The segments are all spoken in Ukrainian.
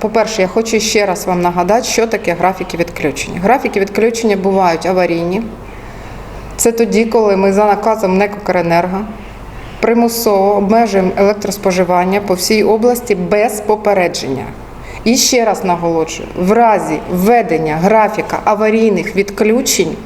По-перше, я хочу ще раз вам нагадати, що таке графіки відключення. Графіки відключення бувають аварійні. Це тоді, коли ми за наказом НЕК «Укренерго» примусово обмежуємо електроспоживання по всій області без попередження. І ще раз наголошую: в разі введення графіка аварійних відключень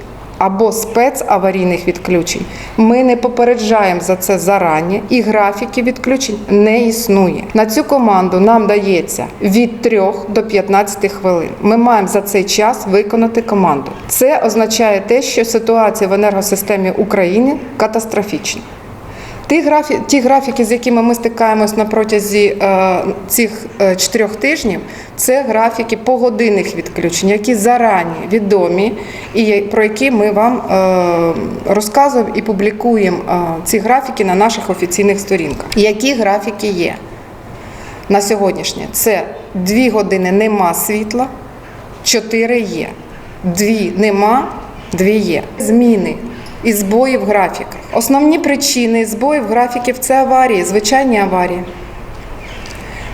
або спецаварійних відключень ми не попереджаємо за це зарані, і графіки відключень не існує. На цю команду нам дається від 3 до 15 хвилин. Ми маємо за цей час виконати команду. Це означає те, що ситуація в енергосистемі України катастрофічна. Ті, графі... Ті графіки, з якими ми стикаємось на протязі е, цих е, чотирьох тижнів, це графіки погодинних відключень, які зарані відомі, і про які ми вам е, розказуємо і публікуємо ці графіки на наших офіційних сторінках. Які графіки є на сьогоднішнє? Це дві години нема світла, чотири є. Дві нема, дві є. Зміни і збої в графіках. Основні причини збоїв графіків це аварії, звичайні аварії.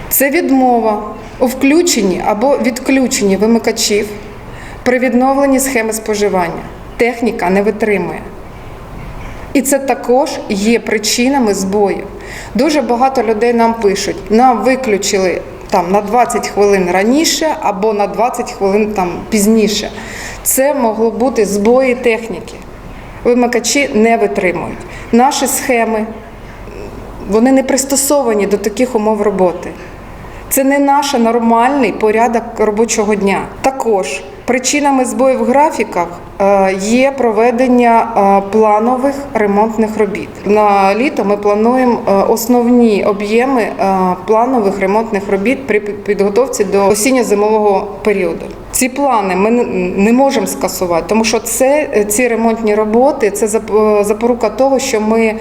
Це відмова у включенні або відключенні вимикачів при відновленні схеми споживання. Техніка не витримує. І це також є причинами збоїв. Дуже багато людей нам пишуть: нам виключили там на 20 хвилин раніше або на 20 хвилин там пізніше. Це могло бути збої техніки. Вимикачі не витримують. Наші схеми вони не пристосовані до таких умов роботи. Це не наш нормальний порядок робочого дня. Також причинами збоїв в графіках е, є проведення е, планових ремонтних робіт. На літо ми плануємо е, основні об'єми планових ремонтних робіт при підготовці до осінньо-зимового періоду. Ці плани ми не- можемо скасувати, тому що це ці ремонтні роботи це зап- запорука того, що ми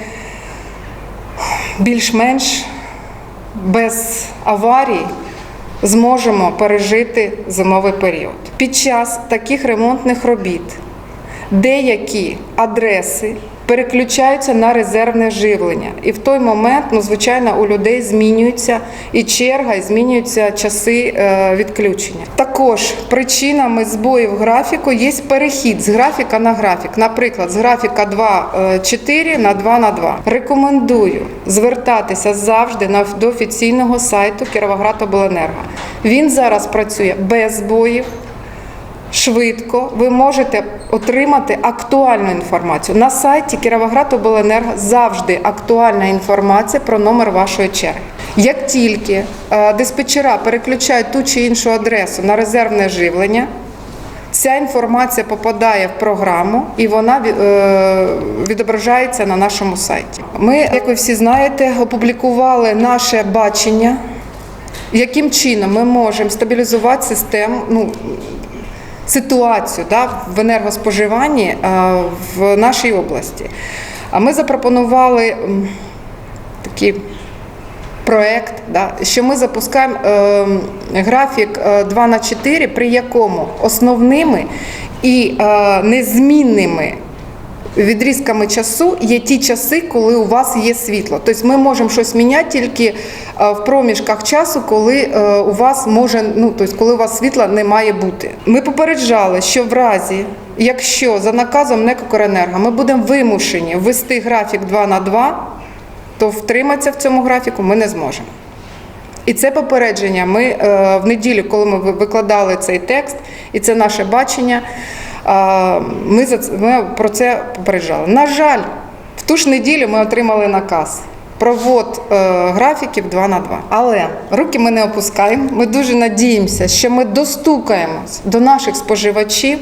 більш-менш без аварій зможемо пережити зимовий період. Під час таких ремонтних робіт деякі адреси переключаються на резервне живлення. І в той момент, ну, звичайно, у людей змінюється і черга, і змінюються часи е, відключення. Також причинами збоїв графіку є перехід з графіка на графік. Наприклад, з графіка 2.4 на 2 на 2. Рекомендую звертатися завжди до офіційного сайту Кіровоградобленерго. Він зараз працює без збоїв швидко ви можете отримати актуальну інформацію. На сайті Кіровоградобленерго завжди актуальна інформація про номер вашої черги. Як тільки е, диспетчера переключають ту чи іншу адресу на резервне живлення, Ця інформація попадає в програму і вона е, відображається на нашому сайті. Ми, як ви всі знаєте, опублікували наше бачення, яким чином ми можемо стабілізувати систему, ну, ситуацію да, в енергоспоживанні е, в нашій області. А ми запропонували такий проєкт, да, що ми запускаємо е, графік е, 2 на 4, при якому основними і е, незмінними відрізками часу є ті часи, коли у вас є світло. Тобто ми можемо щось міняти тільки е, в проміжках часу, коли е, у вас може, ну тобто, коли у вас світла не має бути. Ми попереджали, що в разі, якщо за наказом НЕК «Укренерго» ми будемо вимушені ввести графік 2 на 2, то втриматися в цьому графіку ми не зможемо. І це попередження. Ми е, в неділю, коли ми викладали цей текст, і це наше бачення, ми, ми про це попереджали. На жаль, в ту ж неділю ми отримали наказ. Про ввод е, графіків 2 на 2. Але руки ми не опускаємо. Ми дуже надіємося, що ми достукаємось до наших споживачів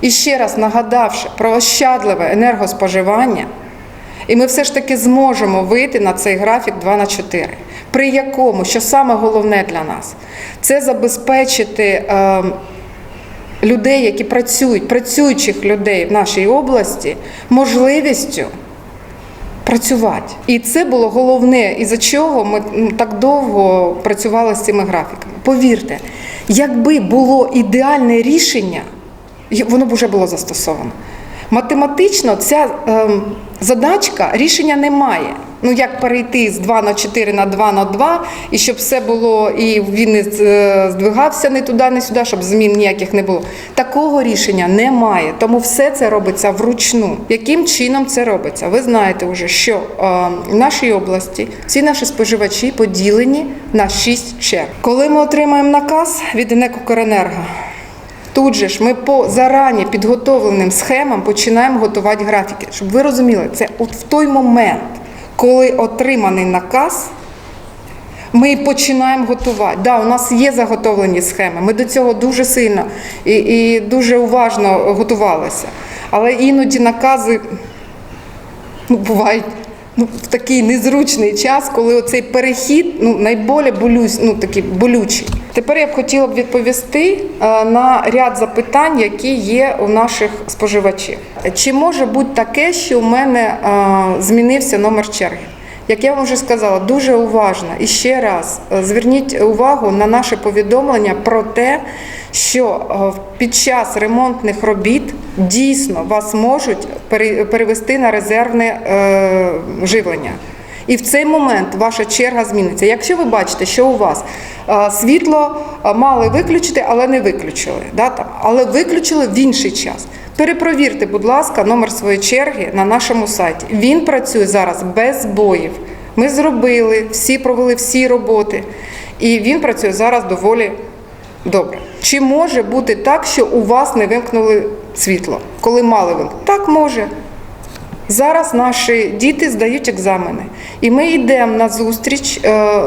і ще раз нагадавши про ощадливе енергоспоживання, і ми все ж таки зможемо вийти на цей графік 2 на 4, при якому, що саме головне для нас, це забезпечити е, людей, які працюють, працюючих людей в нашій області, можливістю працювати. І це було головне, із за чого ми так довго працювали з цими графіками. Повірте, якби було ідеальне рішення, воно б вже було застосовано. Математично ця ем, задачка рішення немає. Ну як перейти з 2 на 4 на 2 на 2, і щоб все було, і він не е, здвигався не туди, не сюди, щоб змін ніяких не було. Такого рішення немає. Тому все це робиться вручну. Яким чином це робиться? Ви знаєте вже, що е, в нашій області всі наші споживачі поділені на 6 черг. Коли ми отримаємо наказ від НЕКУКРЕНЕРГО, Тут же ж ми по зарані підготовленим схемам починаємо готувати графіки. Щоб ви розуміли, це от в той момент, коли отриманий наказ, ми починаємо готувати. Да, у нас є заготовлені схеми. Ми до цього дуже сильно і, і дуже уважно готувалися. Але іноді накази ну, бувають ну, в такий незручний час, коли оцей перехід ну, найболі болюсь, ну, такий болючий. Тепер я б хотіла б відповісти е, на ряд запитань, які є у наших споживачів. Чи може бути таке, що у мене е, змінився номер черги? Як я вам вже сказала, дуже уважно і ще раз е, зверніть увагу на наше повідомлення про те, що під час ремонтних робіт дійсно вас можуть перевести на резервне живлення. І в цей момент ваша черга зміниться. Якщо ви бачите, що у вас світло е, мали виключити, але не виключили, да, там, але виключили в інший час. Перепровірте, будь ласка, номер своєї черги на нашому сайті. Він працює зараз без збоїв. Ми зробили, всі провели всі роботи, і він працює зараз доволі добре. Чи може бути так, що у вас не вимкнули світло, коли мали вимкнути? Так може. Зараз наші діти здають екзамени, і ми йдемо на зустріч е,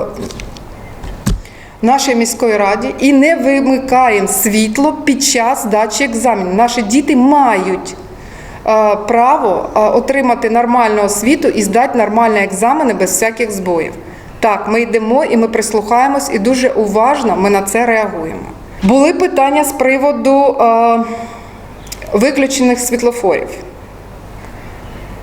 нашій міської раді і не вимикаємо світло під час здачі екзаменів. Наші діти мають право отримати нормальну освіту і здати нормальні екзамени без всяких збоїв. Так, ми йдемо і ми прислухаємось, і дуже уважно ми на це реагуємо. Були питання з приводу виключених світлофорів.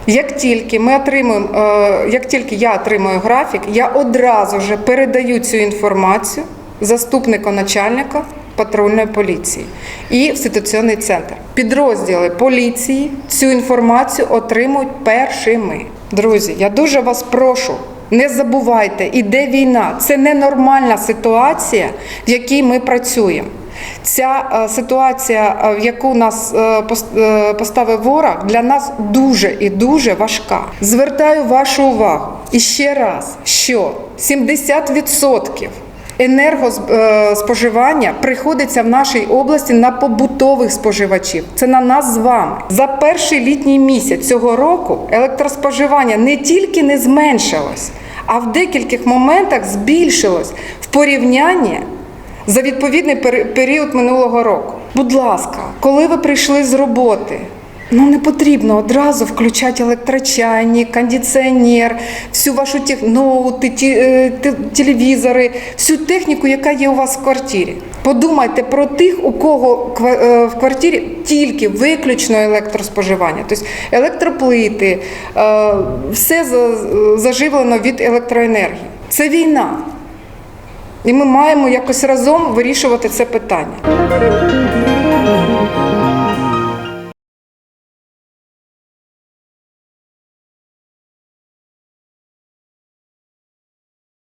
Як тільки ми отримуємо, е, як тільки я отримую графік, я одразу ж передаю цю інформацію заступнику начальника патрульної поліції і в ситуаційний центр. Підрозділи поліції цю інформацію отримують першими. Друзі, я дуже вас прошу. Не забувайте, іде війна. Це ненормальна ситуація, в якій ми працюємо. Ця е, ситуація, е, в яку нас е, поставив ворог, для нас дуже і дуже важка. Звертаю вашу увагу і ще раз, що 70% енергоспоживання приходиться в нашій області на побутових споживачів. Це на нас з вами. За перший літній місяць цього року електроспоживання не тільки не зменшилось, а в декількох моментах збільшилось в порівнянні за відповідний період минулого року. Будь ласка, коли ви прийшли з роботи, ну не потрібно одразу включати електрочайник, кондиціонер, всю вашу тех... ноути, е, телевізори, всю техніку, яка є у вас в квартирі. Подумайте про тих, у кого е, в квартирі тільки виключно електроспоживання, тобто електроплити, е, все за- заживлено від електроенергії. Це війна. І ми маємо якось разом вирішувати це питання.